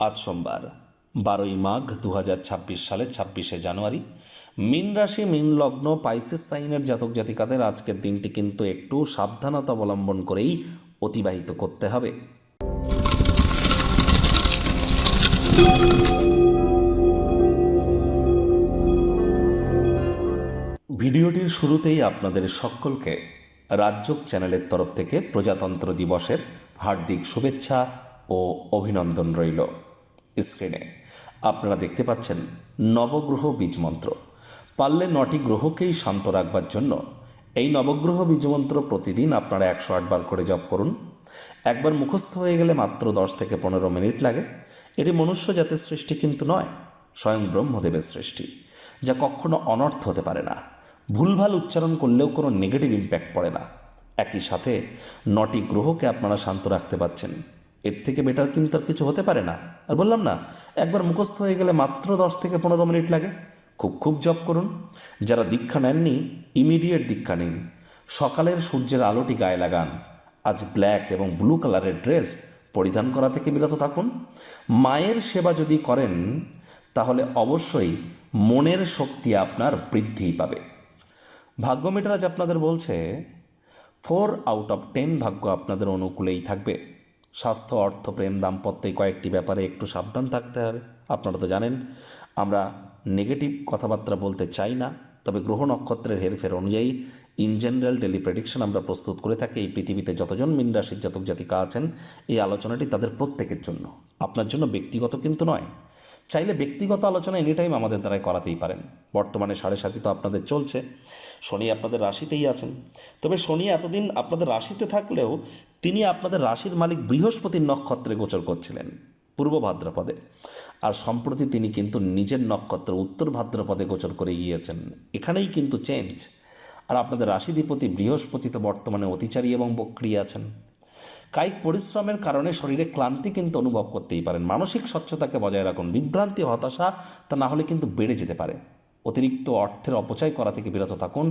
আজ সোমবার, বারোই মাঘ দু সালের ছাব্বিশে জানুয়ারি। মিন রাশি, মিন লগ্ন, পাইসিস সাইনের জাতক জাতিকাদের আজকের দিনটি কিন্তু একটু সাবধানতা অবলম্বন করেই অতিবাহিত করতে হবে। ভিডিওটির শুরুতেই আপনাদের সকলকে রাজ্যক চ্যানেলের তরফ থেকে প্রজাতন্ত্র দিবসের হার্দিক শুভেচ্ছা ও অভিনন্দন রইল। স্ক্রিনে। আপনারা দেখতে পাচ্ছেন নবগ্রহ বীজমন্ত্র। পারলে নটি গ্রহকেই শান্ত রাখবার জন্য এই নবগ্রহ বীজমন্ত্র প্রতিদিন আপনারা একশো আটবার করে জপ করুন। একবার মুখস্থ হয়ে গেলে মাত্র দশ থেকে পনেরো মিনিট লাগে। এটি মনুষ্য জাতের সৃষ্টি কিন্তু নয়, স্বয়ং ব্রহ্মদেবের সৃষ্টি, যা কখনো অনর্থ হতে পারে না। ভুলভাল উচ্চারণ করলেও কোনো নেগেটিভ ইম্প্যাক্ট পড়ে না। একই সাথে নটি গ্রহকে আপনারা শান্ত রাখতে পাচ্ছেন এর থেকে বেটার কিন্তু আর কিছু হতে পারে না। আর বললাম না, একবার মুখস্থ হয়ে গেলে মাত্র দশ থেকে পনেরো মিনিট লাগে। খুব খুব জব করুন। যারা দীক্ষা নেননি ইমিডিয়েট দীক্ষা নিন। সকালের সূর্যের আলোটি গায়ে লাগান। আজ ব্ল্যাক এবং ব্লু কালারের ড্রেস পরিধান করা থেকে বিরত থাকুন। মায়ের সেবা যদি করেন, তাহলে অবশ্যই মনের শক্তি আপনার বৃদ্ধি পাবে। ভাগ্য আজ আপনাদের বলছে ফোর আউট অফ টেন ভাগ্য আপনাদের অনুকূলেই থাকবে। স্বাস্থ্য, অর্থ, প্রেম দাম্পত্য কয়েকটি ব্যাপারে একটু সাবধান থাকতে হবে। আপনারা তো জানেন, আমরা নেগেটিভ কথাবার্তা বলতে চাই না, তবে গ্রহ নক্ষত্রের হেরফের অনুযায়ী ইন জেনারেল ডেলি প্রেডিকশন আমরা প্রস্তুত করে থাকি এই পৃথিবীতে যতজন মিন রাশির জাতক জাতিকা আছেন, এই আলোচনাটি তাদের প্রত্যেকের জন্য। আপনার জন্য ব্যক্তিগত কিন্তু নয়। চাইলে ব্যক্তিগত আলোচনা এনি টাইম আমাদের দ্বারাই করাতেই পারেন। বর্তমানে সাড়ে সাথী তো আপনাদের চলছে, শনি আপনাদের রাশিতেই আছেন। তবে শনি এতদিন আপনাদের রাশিতে থাকলেও তিনি আপনাদের রাশির মালিক বৃহস্পতির নক্ষত্রে গোচর করছিলেন, পূর্ব ভাদ্রপদে। আর সম্প্রতি তিনি কিন্তু নিজের নক্ষত্র উত্তর ভাদ্রপদে গোচর করে গিয়েছেন। এখানেই কিন্তু চেঞ্জ আর আপনাদের রাশিধিপতি বৃহস্পতি তো বর্তমানে অতিচারী এবং বক্রিয় আছেন। কায়িক পরিশ্রমের কারণে শরীরে ক্লান্তি কিন্তু অনুভব করতেই পারেন। মানসিক স্বচ্ছতাকে বজায় রাখুন। বিভ্রান্তি, হতাশা তা না হলে কিন্তু বেড়ে যেতে পারে। অতিরিক্ত অর্থের অপচয় করা থেকে বিরত থাকুন।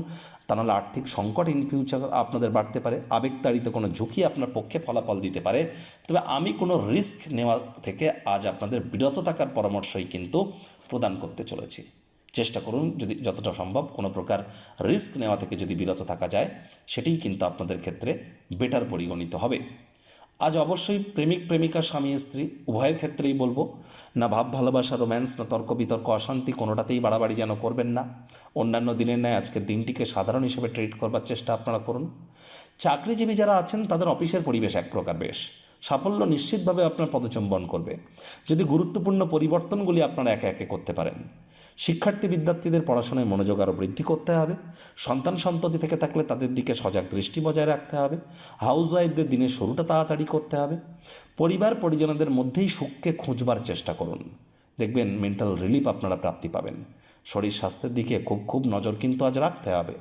তা নাহলে আর্থিক সংকট ইন ফিউচার আপনাদের বাড়তে পারে। আবেগতাড়িত কোনো ঝুঁকি আপনার পক্ষে ফলাফল দিতে পারে। তবে আমি কোনো রিস্ক নেওয়া থেকে আজ আপনাদের বিরত থাকার পরামর্শই কিন্তু প্রদান করতে চলেছি। চেষ্টা করুন যদি যতটা সম্ভব কোনো প্রকার রিস্ক নেওয়া থেকে যদি বিরত থাকা যায়, সেটিই কিন্তু আপনাদের ক্ষেত্রে বেটার পরিগণিত হবে। আজ অবশ্যই প্রেমিক, প্রেমিকা, স্বামী, স্ত্রী, উভয়ের ক্ষেত্রেই বলব, না ভাব, ভালোবাসা, রোম্যান্স, না তর্ক, বিতর্ক, অশান্তি, কোনোটাতেই বাড়াবাড়ি যেন করবেন না। অন্যান্য দিনের ন্যায় আজকের দিনটিকে সাধারণ হিসেবে ট্রিট করবার চেষ্টা আপনারা করুন। চাকরিজীবী যারা আছেন, তাদের অফিসের পরিবেশ এক প্রকার বেশ। সাফল্য নিশ্চিতভাবে আপনার পদচম্বন করবে। যদি গুরুত্বপূর্ণ পরিবর্তনগুলি আপনারা একে একে করতে পারেন। শিক্ষার্থী বিদ্যার্থীদের পড়াশোনায় মনোযোগ আরও বৃদ্ধি করতে হবে, সন্তান সন্ততি থেকে থাকলে তাদের দিকে সজাগ দৃষ্টি বজায় রাখতে হবে হাউস ওয়াইফদের দিনের শুরুটা তাড়াতাড়ি করতে হবে, পরিবার পরিজনদের মধ্যেই সুখকে খুঁজবার চেষ্টা করুন। দেখবেন মেন্টাল রিলিফ আপনারা প্রাপ্তি পাবেন। শরীর স্বাস্থ্যের দিকে খুব খুব নজর কিন্তু আজ রাখতে হবে।